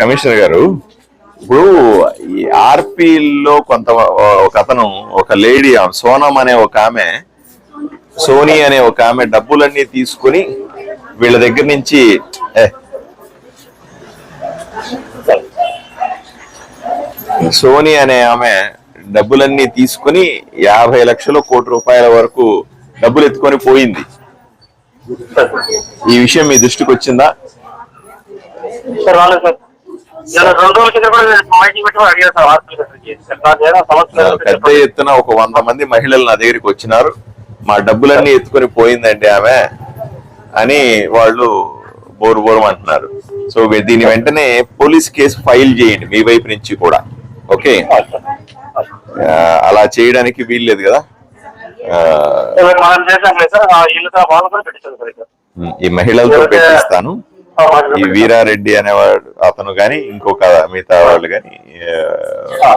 Commissioner గారు. ఇప్పుడు ఈ ఆర్పీలో కొంత ఒక అతను ఒక లేడీ ఆమె సోనం అనే ఒక ఆమె సోనీ అనే ఒక ఆమె డబ్బులన్నీ తీసుకుని వీళ్ళ దగ్గర నుంచి సోనీ అనే ఆమె డబ్బులన్నీ తీసుకుని యాభై లక్షలు కోటి రూపాయల వరకు డబ్బులు ఎత్తుకొని పోయింది. ఈ విషయం మీ దృష్టికి వచ్చిందా సార్ రాలేదు సార్ ఇలా రెండు రోజుల కింద కూడా మైకి పెట్టి కూడా అడిగారు సార్ హాస్పిటల్ సార్ నాకు ఏదైనా సమస్య ఆ, లేకపోతే పెద్ద. ఎత్తున ఒక వంద మంది మహిళలు నా దగ్గరికి వచ్చినారు. మా డబ్బులన్నీ ఎత్తుకొని పోయిందండి ఆమె అని వాళ్ళు బోరు బోరు అంటున్నారు. సో దీని వెంటనే పోలీస్ కేసు ఫైల్ చేయండి మీ వైపు నుంచి కూడా. ఓకే? అలా చేయడానికి వీల్లేదు కదా. ఈ మహిళలతో పెట్టిస్తాను. ఈ వీరారెడ్డి అనేవాడు అతను గాని ఇంకొక మిగతా వాళ్ళు గాని ఆ,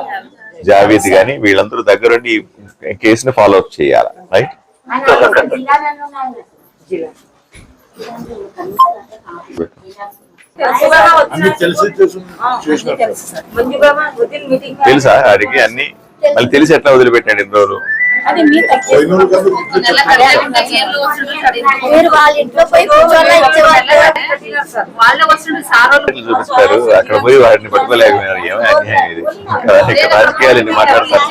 జావేద్ గాని వీళ్ళందరూ దగ్గరుండి ఈ కేసుని ఫాలో అప్ చేయాలి రైట్ తెలిసి మీటింగ్ తెలుసా వాడికి అన్ని మళ్ళీ తెలిసి ఎట్లా వదిలిపెట్టాడు ఇన్ని రోజులు? అది మీ తక్కువ మీరు వాళ్ళ ఇంట్లో పోయి కూర్చొని ఇచ్చేవాళ్ళు వాళ్ళే వస్తుండే సార్ ఎట్లా చూపిస్తారు. అక్కడ పోయి వాడిని పట్టుకోలేకపోయినారు. ఏమో అన్యాయం ఇది? రాజకీయాలు మాట్లాడతారు?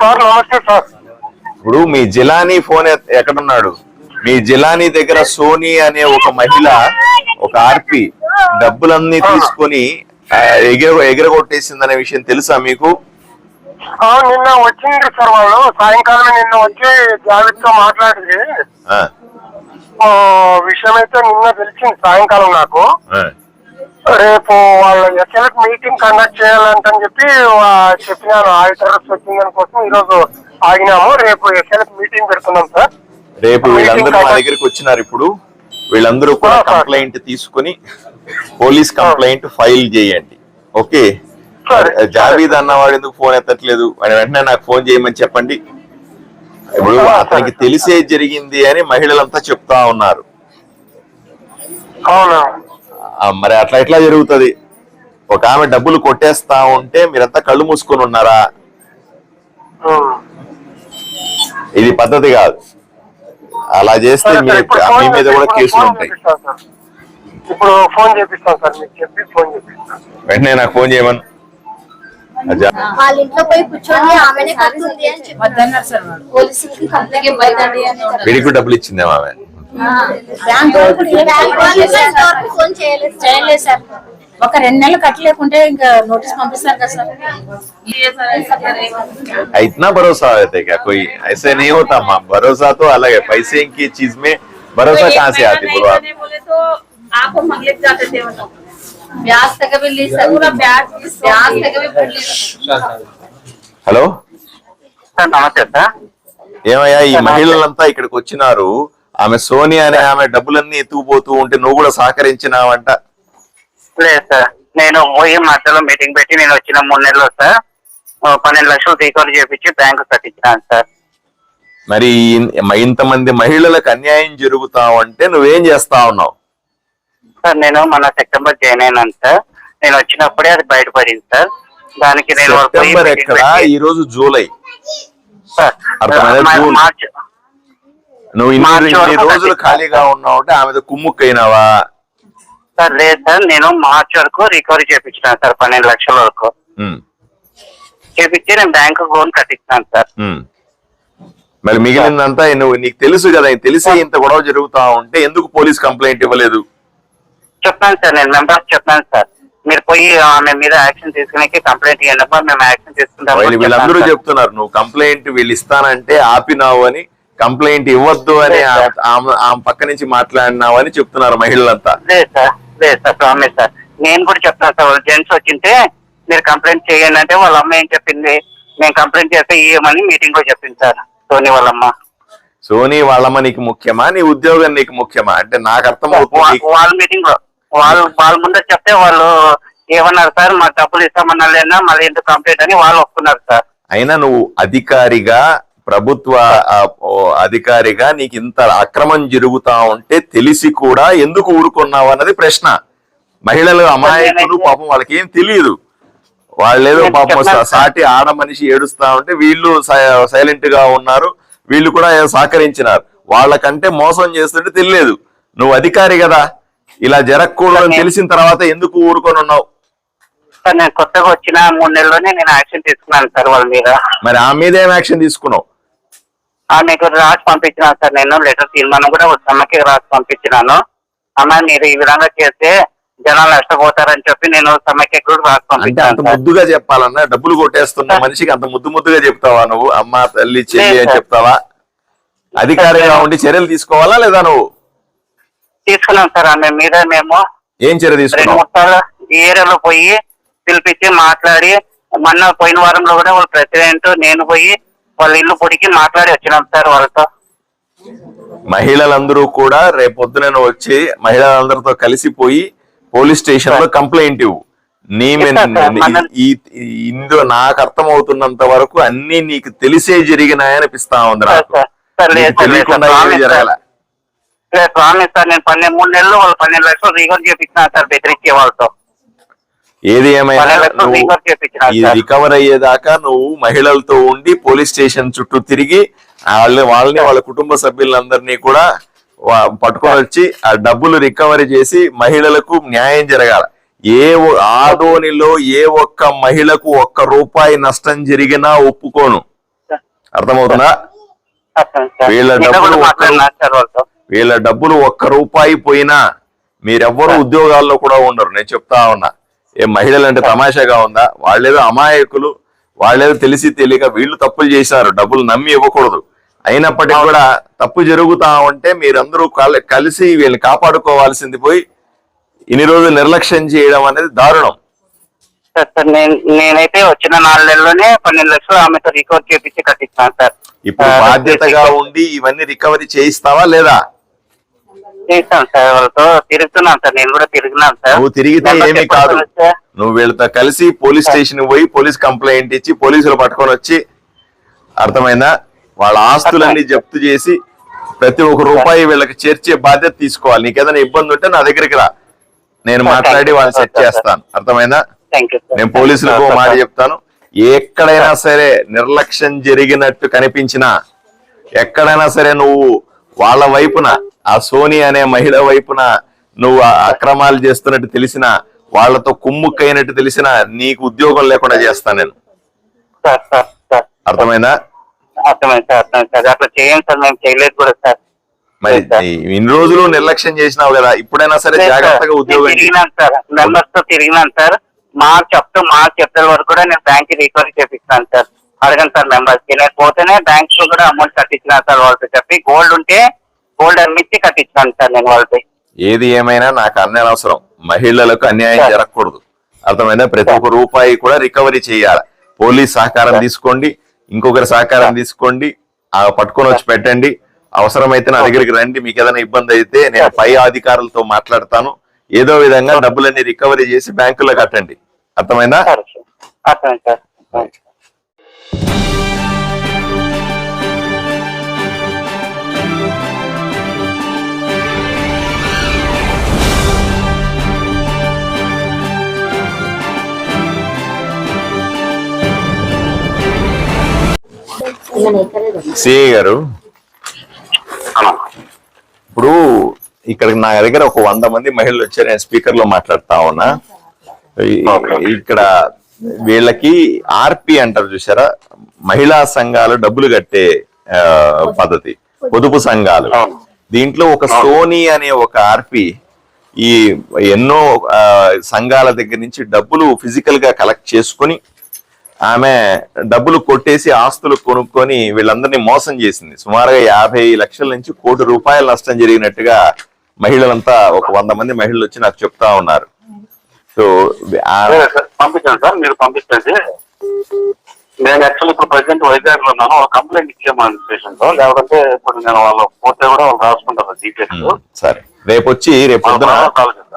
సార్ నమస్తే సార్. ఇప్పుడు మీ జిలానీ ఫోన్ ఎక్కడున్నాడు? మీ జిలానీ దగ్గర సోనీ అనే ఒక మహిళ ఒక ఆర్పి డబ్బులన్నీ తీసుకొని ఎగిర ఎగిరగొట్టేసిందనే విషయం తెలుసా మీకు? నిన్న వచ్చిండ్రు సార్ వాళ్ళు. సాయంకాలం నిన్న వచ్చి జావేద్తో మాట్లాడింది విషయం అయితే నిన్న తెలిసింది సాయంకాలం నాకు. రేపు వాళ్ళ ఎస్ఎల్ఎఫ్ మీటింగ్ కండక్ట్ చేయాలంటని చెప్పి చెప్పినాను ఆడిటర్స్ వచ్చిందని కోసం ఈరోజు ఆగినాము. రేపు ఎస్ఎల్ఎఫ్ మీటింగ్ పెడుతున్నాం సార్. రేపు వీళ్ళందరూ మా దగ్గరికి వచ్చినారు ఇప్పుడు. వీళ్ళందరూ కూడా కంప్లైంట్ తీసుకుని పోలీస్ కంప్లైంట్ ఫైల్ చేయండి. ఓకే. జావీద్ అన్నవాడు ఎందుకు ఫోన్ ఎత్తట్లేదు? అని వెంటనే నాకు ఫోన్ చేయమని చెప్పండి. ఇప్పుడు అతనికి తెలిసే జరిగింది అని మహిళలంతా చెప్తా ఉన్నారు. మరి అట్లా ఎట్లా జరుగుతది? ఒక ఆమె డబ్బులు కొట్టేస్తా ఉంటే మీరంతా కళ్ళు మూసుకొని ఉన్నారా. ఇది పద్ధతి కాదు. అలా చేస్తే మీ మీద కూడా కేసులు ఉంటాయి. ఇప్పుడు ఫోన్ చేపిస్తాను సార్ మీకు చెప్పి ఫోన్ చేపిస్తాను వెంటనే నాకు ఫోన్ చేయమను. వాళ్ళ ఇంట్లో పోయి కూర్చొని ఆమెనే కట్టుంది అని చెప్పి వద్దన్నారు సార్ వాళ్ళు పోలీసులకి కంప్లైంట్ పోయిందండి అని చెప్పి. వీడికి డబ్బులు ఇచ్చిందేమో ఆమె బ్యాంక్ వాళ్ళకి ఏం బ్యాంక్ వాళ్ళు ఇంతవరకు ఫోన్ చేయలేదు సార్. చేయలేదు సార్ ఒక రెండు నెలలు కట్టలేకుంటే ఇంకా నోటీస్ పంపిస్తారు కదా సార్ इतना भरोसा रहता है क्या कोई ऐसे नहीं होता माँ भरोसा तो अलग है पैसे की चीज में भरोसा कहाँ से आती बोलो आप बोले तो आपको मंगले जाते थे హలో? సార్ నమస్తే సార్ ఏమయ్యా ఈ మహిళలంతా ఇక్కడికి వచ్చినారు. ఆమె సోనియా అనే ఆమె డబ్బులన్నీ ఎత్తుకుపోతూ ఉంటే నువ్వు కూడా సహకరించినావంట. లేదు సార్ నేను పోయి మధ్యలో మీటింగ్ పెట్టి నేను వచ్చిన మూడు నెలలు సార్ పన్నెండు లక్షలు రీకవరీ చేపించి బ్యాంకు కట్టించినాను సార్. మరి ఇంతమంది మహిళలకు అన్యాయం జరుగుతా ఉంటే నువ్వేం చేస్తా ఉన్నావు? సార్ నేను మన సెప్టెంబర్ జాయిన్ అయినాను సార్. నేను వచ్చినప్పుడే అది బయటపడింది సార్. దానికి నేను సెప్టెంబర్ ఎక్కడ? ఈ రోజు జూలై. సార్. మార్చ్ నువ్వు ఇన్ని రోజులు. ఖాళీగా ఉన్నావు అంటే ఆమె కుమ్ముక్కైనావా? సార్ లేదు సార్ నేను మార్చ్ వరకు రికవరీ చేపించినాను సార్ పన్నెండు లక్షల వరకు. చేపించి నేను బ్యాంకు లోన్ కట్టించినాను సార్. మరి మిగిలిందంతా నువ్వు నీకు తెలుసు కదా తెలిసి ఇంత గొడవ జరుగుతా ఉంటే ఎందుకు పోలీస్ కంప్లైంట్ ఇవ్వలేదు? చెప్పాను సార్ నేను మెంబర్స్ చెప్పాను సార్. మీరు పోయి ఆమె మీద యాక్షన్ తీసుకునే కంప్లైంట్ ఇవ్వండి మేము యాక్షన్ తీసుకుంటాము వీళ్ళు- వీళ్ళందరూ. చెప్తున్నారు నువ్వు కంప్లైంట్ వీళ్ళు ఇస్తానంటే ఆపినావు అని కంప్లైంట్ ఇవ్వద్దు అని. ఆమె- పక్క నుంచి మాట్లాడినావు అని చెప్తున్నారు మహిళలంతా. లేదు సార్ లేదు సార్ ప్రామిస్ సార్. నేను కూడా చెప్తాను సార్ వాళ్ళ జెంట్స్ వచ్చింటే మీరు కంప్లైంట్ చేయండి అంటే వాళ్ళ అమ్మ ఏం చెప్పింది? నేను కంప్లైంట్ చేస్తే ఇవ్వమని మీటింగ్లో చెప్పింది సార్ సోనీ వాళ్ళమ్మ. సోనీ వాళ్ళమ్మ నీకు ముఖ్యమా? నీ ఉద్యోగం నీకు ముఖ్యమా? అంటే నాకు వా- వాళ్ళ మీటింగ్లో. వాళ్ళు వాళ్ళ ముందే చెప్తే వాళ్ళు ఏమన్నారు సార్ మాకు డబ్బులు ఇస్తామన్నా లేదా మళ్ళీ ఎందుకు కంప్లైంట్ అని వాళ్ళు ఒప్పుకున్నారు సార్. అయినా నువ్వు అధికారిగా ప్రభుత్వ అధికారిగా నీకు ఇంత అక్రమం జరుగుతా ఉంటే తెలిసి కూడా ఎందుకు ఊరుకున్నావు అన్నది ప్రశ్న. మహిళలు అమాయకులు పాపం వాళ్ళకి ఏం తెలియదు. వాళ్ళేదో పాపం సాటి ఆడ మనిషి ఏడుస్తా ఉంటే వీళ్ళు సైలెంట్గా ఉన్నారు వీళ్ళు కూడా సహకరించినారు. వాళ్ళకంటే మోసం చేస్తుంటే తెలియలేదు. నువ్వు అధికారి కదా. ఇలా జరగకూడదని తెలిసిన తర్వాత ఎందుకు ఊరుకొని ఉన్నావు? సార్ నేను కొత్తగా వచ్చిన మూడు నెలల్లోనే నేను యాక్షన్ తీసుకున్నాను సార్ వాళ్ళ మీద. మరి ఆ మీద ఏం యాక్షన్ తీసుకున్నావు? మీకు రాసి పంపించినాను సార్ నేను లెటర్ తీర్మానం కూడా ఒక సమ్మకి రాసి పంపించినాను. అమ్మ మీరు ఈ విధంగా చేస్తే జనాలు నష్టపోతారని చెప్పి నేను సమ్మకి కూడా రాసి పంపించాను ముద్దుగా చెప్పాలన్నా డబ్బులు కొట్టేస్తున్న మనిషికి అంత ముద్దు ముద్దుగా చెప్తావా నువ్వు? అమ్మ తల్లి చెల్లి అని. చెప్తావా? అధికారిగా ఉండి చర్యలు తీసుకోవాలా లేదా నువ్వు? తీసుకున్నాం సార్ ఆమె మీద మేము. ఏం చర్య రెండు తీసుకున్నావు? మూడు సార్లు ఈ ఏరియాలో పోయి పిలిపించి మాట్లాడి మొన్న పోయిన వారంలో కూడా వాళ్ళ ప్రెసిడెంట్ నేను పోయి వాళ్ళ ఇల్లు పొడికి మాట్లాడి వచ్చినాం సార్ వాళ్ళతో. మహిళలందరూ కూడా రేపొద్దున నువ్వు వచ్చి మహిళలందరితో కలిసిపోయి పోలీస్ స్టేషన్లో కంప్లైంట్ ఇవ్వు. నీ మీద-. మన- ఈ ఈ- ఇందులో నాకు అర్థమవుతున్నంత వరకు అన్ని నీకు తెలిసే జరిగినాయనిపిస్తా ఉంది సార్ నాకు. సార్ సార్ లేదు నీకు సార్ లేదు తెలియకుండా సార్ ఏమీ ప్రామిస్ సార్. జరగల. లేదు ప్రామిస్ సార్ నేను పన్నెండు మూడు నెలలు వాళ్ళు పన్నెండు లక్షలు రికవర్ చేపించిన సార్ బెదిరించే వాళ్ళతో. ఏది ఏమైనా రికవర్ ఈ అయ్యేదాకా నువ్వు మహిళలతో ఉండి పోలీస్ స్టేషన్ చుట్టూ తిరిగి వాళ్ళని వాళ్ళని వాళ్ళ కుటుంబ సభ్యులందరినీ కూడా పట్టుకొని వచ్చి ఆ డబ్బులు రికవరీ చేసి మహిళలకు న్యాయం జరగాల. ఏ ఆదోనిలో ఏ ఒక్క మహిళకు ఒక్క రూపాయి నష్టం జరిగినా ఒప్పుకోను. అర్థమవుతుందా. వీళ్ళ డబ్బులు వీళ్ళ డబ్బులు ఒక్క రూపాయి పోయినా మీరెవ్వరు ఉద్యోగాల్లో కూడా ఉండరు. నేను చెప్తా ఉన్నా. ఏ మహిళలు అంటే తమాషాగా ఉందా? వాళ్ళేదో అమాయకులు వాళ్ళేదో తెలిసి తెలియక వీళ్ళు తప్పులు చేశారు. డబ్బులు నమ్మి ఇవ్వకూడదు. అయినప్పటికీ కూడా తప్పు జరుగుతా ఉంటే మీరందరూ కల- కలిసి వీళ్ళని కాపాడుకోవాల్సింది పోయి ఇన్ని రోజులు నిర్లక్ష్యం చేయడం అనేది దారుణం. సార్ సార్ నేను నేనైతే వచ్చిన నాలుగు నెలల్లోనే పన్నెండు లక్షలు ఆమెతో రికవర్ చేపించి కట్టించాను సార్. ఇప్పుడు బాధ్యతగా ఉండి ఇవన్నీ రికవరీ చేయిస్తావా లేదా? చేస్తాను సార్ వాళ్ళతో తిరుగుతున్నాను సార్ నేను కూడా తిరిగినాను సార్. నువ్వు తిరిగితే ఏమీ కాదు. నువ్వు వీళ్ళతో కలిసి పోలీస్ స్టేషన్ పోయి పోలీస్ కంప్లైంట్ ఇచ్చి పోలీసులు పట్టుకొని వచ్చి అర్థమైందా? వాళ్ళ ఆస్తులన్నీ జప్తు చేసి ప్రతి ఒక్క రూపాయి వీళ్ళకి చేర్చే బాధ్యత తీసుకోవాలి. నీకేదైనా ఇబ్బంది ఉంటే నా దగ్గరికి రా. నేను మాట్లాడి వాళ్ళని సెట్ చేస్తాను. అర్థమైందా? నేను పోలీసులకు మాట చెప్తాను. ఎక్కడైనా సరే నిర్లక్ష్యం జరిగినట్టు కనిపించినా ఎక్కడైనా సరే నువ్వు వాళ్ళ వైపున ఆ సోని అనే మహిళ వైపున నువ్వు అక్రమాలు చేస్తున్నట్టు తెలిసిన వాళ్ళతో కుమ్ముక్కైనట్టు తెలిసిన నీకు ఉద్యోగం లేకుండా చేస్తాను నేను. అర్థమైందా? అర్థమైంది సార్ అర్థమైంది సార్. అట్లా చేయండి సార్ మేము చేయలేదు కూడా సార్. మరి ఇన్ని రోజులు నిర్లక్ష్యం చేసినావు కదా ఇప్పుడైనా సరే. జాగ్రత్తగా ఉద్యోగం. తిరిగినాను సార్. మెంబర్స్తో తిరిగినాను సార్. మార్క్ చెప్తూ మార్క్ చెప్పే వరకు కూడా నేను బ్యాంక్ రికవరీ చేపిస్తాను సార్. అడగండి సార్ మెంబర్స్కి. నేను పోతేనే బ్యాంక్లో కూడా అమౌంట్ కట్టించినాను సార్ వాళ్ళతో చెప్పి గోల్డ్ ఉంటే గోల్డ్ అమ్మించి కట్టించినాను సార్ నేను వాళ్ళతో ఏది ఏమైనా నాకు అన్యాయం అవసరం మహిళలకు అన్యాయం. జరగకూడదు. అర్థమైందా? ప్రతి ఒక్క రూపాయి కూడా రికవరీ చేయాలి. పోలీస్ సహకారం తీసుకోండి. ఇంకొకరి సహకారం తీసుకోండి. ఆ పట్టుకొని వచ్చి పెట్టండి. అవసరమైతే నా దగ్గరికి రండి. మీకు ఏదైనా ఇబ్బంది అయితే నేను పై అధికారులతో మాట్లాడతాను. ఏదో విధంగా డబ్బులన్నీ రికవరీ చేసి బ్యాంకులో కట్టండి. అర్థమైందా? సిఐ గారు. ఇప్పుడు ఇక్కడ నా దగ్గర ఒక వంద మంది మహిళలు వచ్చారు నేను స్పీకర్లో మాట్లాడుతా ఉన్నా. ఇక్కడ వీళ్ళకి ఆర్పి అంటారు చూసారా? మహిళా సంఘాలు డబ్బులు కట్టే పద్ధతి. పొదుపు సంఘాలు. దీంట్లో ఒక సోనీ అనే ఒక ఆర్పి ఈ ఎన్నో సంఘాల దగ్గర నుంచి డబ్బులు ఫిజికల్గా కలెక్ట్ చేసుకుని ఆమె డబ్బులు కొట్టేసి ఆస్తులు కొనుక్కొని వీళ్ళందరినీ మోసం చేసింది. సుమారుగా యాభై లక్షల నుంచి కోటి రూపాయల నష్టం జరిగినట్టుగా మహిళలంతా ఒక వంద మంది మహిళలు వచ్చి నాకు చెప్తా ఉన్నారు. సో ఆ- సరే సార్ పంపించండి సార్ మీరు పంపించండి. నేను యాక్చువల్ ఇప్పుడు ప్రజెంట్ వైజాగ్లో ఉన్నాను ఒక కంప్లైంట్ ఇచ్చేయమని స్టేషన్లో. లేకపోతే ఇప్పుడు నేను వాళ్ళు పోతే కూడా వాళ్ళు రాసుకుంటారు డీటెయిల్స్ సరే. రేపు వచ్చి రేపు.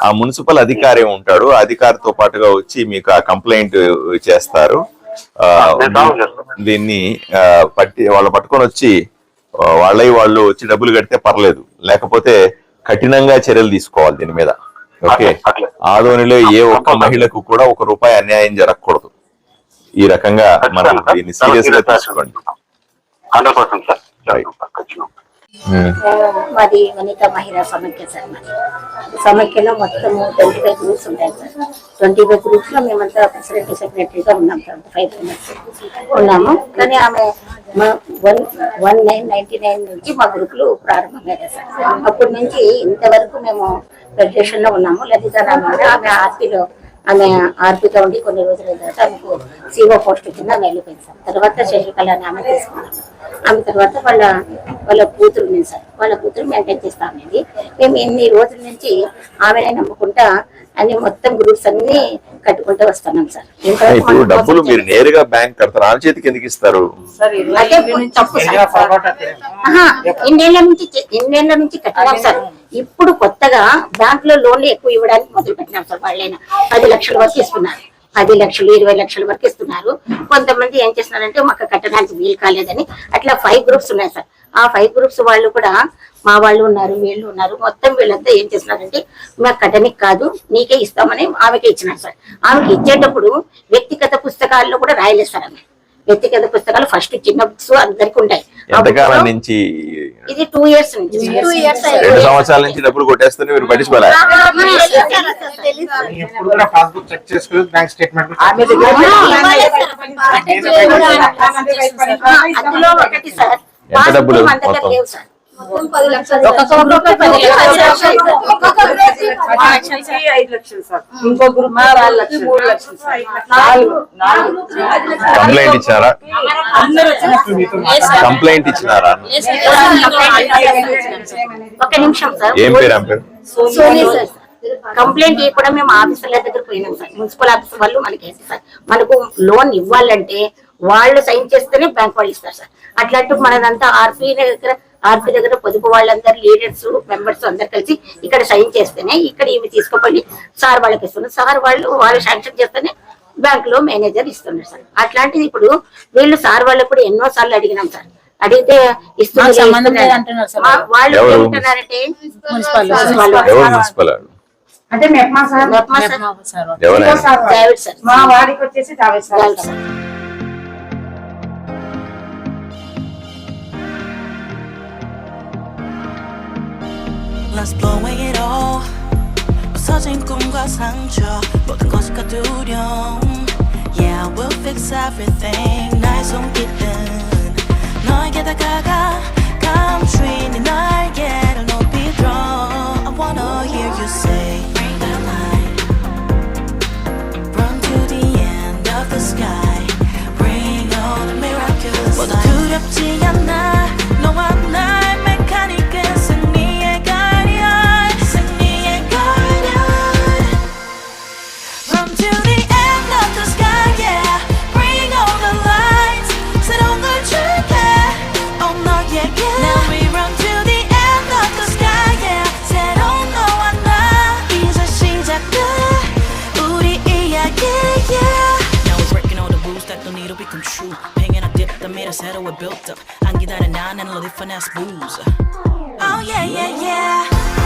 ఆ మున్సిపల్ అధికారి ఉంటాడు. అధికారితో పాటుగా వచ్చి మీకు ఆ కంప్లైంట్ చేస్తారు. దీన్ని పట్టి వాళ్ళు పట్టుకొని వచ్చి వాళ్ళై వాళ్ళు వచ్చి డబ్బులు కడితే పర్లేదు. లేకపోతే కఠినంగా చర్యలు తీసుకోవాలి దీని మీద. ఓకే. ఆదోనిలో ఏ ఒక్క మహిళకు కూడా ఒక రూపాయి అన్యాయం జరగకూడదు. ఈ రకంగా మనం దీన్ని సీరియస్గా తీసుకోండి. ఉమ్. మాది వనిత మహిళా సమైక్య సార్ మాది. సమైక్యలో మొత్తం ట్వంటీ ఫైవ్ గ్రూప్స్ ఉంటాయి సార్. ట్వంటీ ఫైవ్ గ్రూప్స్లో మేమంతా ప్రెసిడెంట్ సెక్రటరీగా ఉన్నాం సార్. ఫైవ్ మెంబర్స్ ఉన్నాము. కానీ ఆమె one one nine ninety nine నుంచి మా గ్రూపులు ప్రారంభమయ్యాయి సార్. అప్పటి నుంచి ఇంతవరకు మేము లో ఉన్నాము. లలిత రామారావు ఆమె ఆర్పీలో ఆమె ఆర్పీగా ఉండి కొన్ని రోజుల తర్వాత ఆమెకు సీఓ పోస్ట్ కింద ఆమె వెళ్ళిపోయింది సార్ తర్వాత శశికళ అని ఆమె తీసుకున్నాము. ఆమె తర్వాత వాళ్ళ వాళ్ళ కూతురు నేను సార్ వాళ్ళ కూతురు మెయింటైన్ చేస్తామనేది మేము ఇన్ని రోజుల నుంచి ఆమెనే నమ్ముకుంటా అన్ని మొత్తం గ్రూప్స్ అన్ని కట్టుకుంటూ వస్తున్నాం సార్. ఇప్పుడు డబ్బులు మీరు. నేరుగా బ్యాంక్ కడతారు. ఆ చేతికి ఎందుకు ఇస్తారు? ఇన్నేళ్ళ నుంచి ఇన్నేళ్ళ నుంచి కట్టినాం సార్. ఇప్పుడు కొత్తగా బ్యాంక్లో లోన్లు ఎక్కువ ఇవ్వడానికి మొదలు పెట్టినాం సార్ వాళ్ళైనా. పది లక్షల వరకు ఇస్తున్నారు. పది లక్షలు ఇరవై లక్షల వరకు ఇస్తున్నారు. కొంతమంది ఏం చేస్తున్నారంటే మాకు కట్టడానికి వీలు కాలేదని అట్లా ఫైవ్ గ్రూప్స్ ఉన్నాయి సార్. ఆ ఫైవ్ గ్రూప్స్ వాళ్ళు కూడా మా వాళ్ళు ఉన్నారు వీళ్ళు ఉన్నారు మొత్తం వీళ్ళంతా ఏం చేస్తున్నారంటే మాకు కట్టనికి కాదు నీకే ఇస్తామని ఆమెకే ఇచ్చినారు సార్ ఆమెకి ఇచ్చేటప్పుడు వ్యక్తిగత పుస్తకాల్లో కూడా రాయలేదు సార్ ఆమె వ్యక్తిగత పుస్తకాలు ఫస్ట్ చిన్న బుక్స్ అందరికి ఉంటాయి ఎంతకాలం నుంచి ఇది టూ ఇయర్స్ నుంచి రెండు సంవత్సరాల నుంచి డబ్బులు కొట్టేస్తే మీరు పట్టించుకోలే ఎప్పుడు కూడా పాస్బుక్ చెక్ చేసుకోలేదు బ్యాంక్ స్టేట్మెంట్ అందులో ఒకటి సార్ ఎంత డబ్బులు? మొత్తం? కంప్లైంట్ వచ్చినప్పుడు కంప్లైంట్ ఇచ్చినారా? ఒక నిమిషం సార్ ఏం పేరు పేరు? సోనీ సార్ కంప్లైంట్ కూడా మేము ఆఫీసర్ల దగ్గర పోయినాం సార్ మున్సిపల్ ఆఫీసర్ వాళ్ళు మనకి సార్ మనకు లోన్ ఇవ్వాలంటే వాళ్ళు సైన్ చేస్తేనే బ్యాంక్ వాళ్ళు ఇస్తారు సార్ అట్లాంటి మనదంతా ఆర్పీ దగ్గర ఆర్పీ దగ్గర పొదుపు వాళ్ళందరూ లీడర్స్ మెంబర్స్ అందరు కలిసి ఇక్కడ సైన్ చేస్తేనే ఇక్కడ ఇవి తీసుకుపోయి సార్ వాళ్ళకి ఇస్తున్నారు. సార్ వాళ్ళు వాళ్ళు శాంక్షన్ చేస్తేనే బ్యాంక్లో మేనేజర్ ఇస్తున్నారు సార్. అట్లాంటిది ఇప్పుడు వీళ్ళు సార్ వాళ్ళకి కూడా ఎన్నో సార్లు అడిగినాం సార్. అడిగితే ఇస్తున్నారు వాళ్ళు? ఏమంటున్నారంటే? అంటే MEPMA sir. MEPMA sir, sir మా వాడికి వచ్చేసి Javed sir. Let's blow away it all 부서진 꿈과 상처 모든 것이 두려움 Yeah, we'll fix everything 나의 손길은 너에게 다가가 감추인 네 날개를 높이 들어 I wanna hear you say Bring the light Run to the end of the sky Bring all the miraculous 모두 두렵지 않아 새로 we built up. 안 기다려 난 and loaded finesse booze. Oh yeah, yeah, yeah.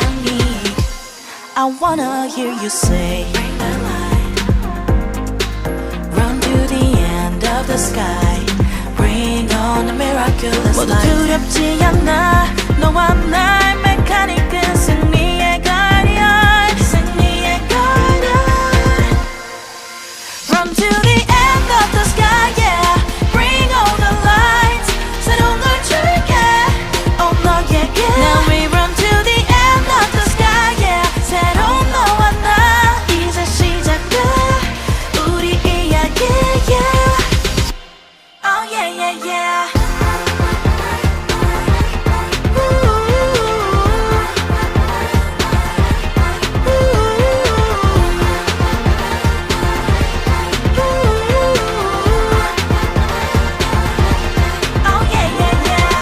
나의 메카닉 I wanna hear you say Bring the light Run to the end of the sky Bring on the miraculous 모두 두렵지 않아 너와 나의 메카닉